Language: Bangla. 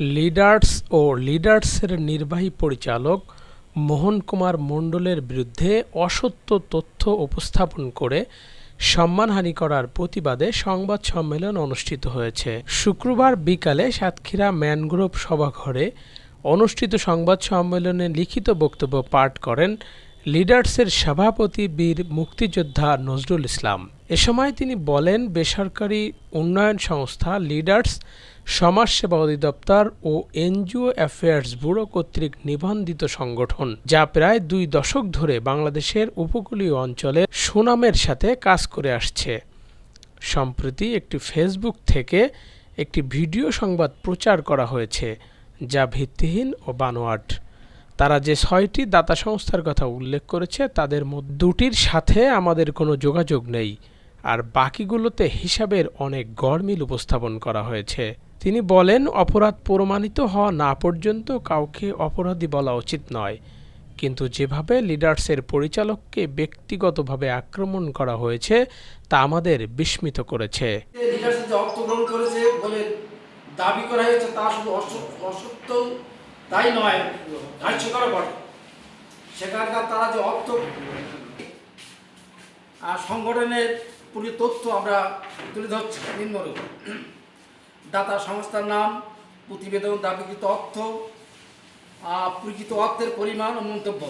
লিডার্স ও লিডার্সের নির্বাহী পরিচালক মোহন কুমার মণ্ডলের বিরুদ্ধে অসত্য তথ্য উপস্থাপন করে সম্মানহানি করার প্রতিবাদে সংবাদ সম্মেলন অনুষ্ঠিত হয়েছে। শুক্রবার বিকালে সাতক্ষীরা ম্যানগ্রোভ সভাঘরে অনুষ্ঠিত সংবাদ সম্মেলনে লিখিত বক্তব্য পাঠ করেন লিডার্সের সভাপতি বীর মুক্তিযোদ্ধা নজরুল ইসলাম। এ সময় তিনি বলেন, বেসরকারি উন্নয়ন সংস্থা লিডার্স, সমাজসেবা অধিদপ্তর ও এনজিও অ্যাফেয়ার্স ব্যুরো কর্তৃক নিবন্ধিত সংগঠন, যা প্রায় দুই দশক ধরে বাংলাদেশের উপকূলীয় অঞ্চলে সুনামের সাথে কাজ করে আসছে। সম্প্রতি একটি ফেসবুক থেকে একটি ভিডিও সংবাদ প্রচার করা হয়েছে, যা ভিত্তিহীন ও বানোয়াট। তারা যে ছয়টি দাতা সংস্থার কথা উল্লেখ করেছে, তাদের মধ্যে দুটির সাথে আমাদের কোনো যোগাযোগ নেই। আর বাকিগুলোতে হিসাবের অনেক গড়মিল উপস্থাপন করা হয়েছে। তিনি বলেন, অপরাধ প্রমাণিত হওয়া না পর্যন্ত কাউকে অপরাধী বলা উচিত নয়। কিন্তু যেভাবে লিডার্সের পরিচালককে ব্যক্তিগতভাবে আক্রমণ করা হয়েছে, তা আমাদের বিস্মিত করেছে। দাবি করা হয়েছে, তা শুধু অসত্য তাই নয় হাস্যকর বটে। সেখানকার তারা যে অর্থ আর সংগঠনের পুরো তথ্য আমরা তুলে ধরছি, নিম্নরূপ। দাতা সংস্থার নাম, প্রতিবেদন, দাবিকৃত অর্থ পরিচিত অর্থের পরিমাণ ও মন্তব্য।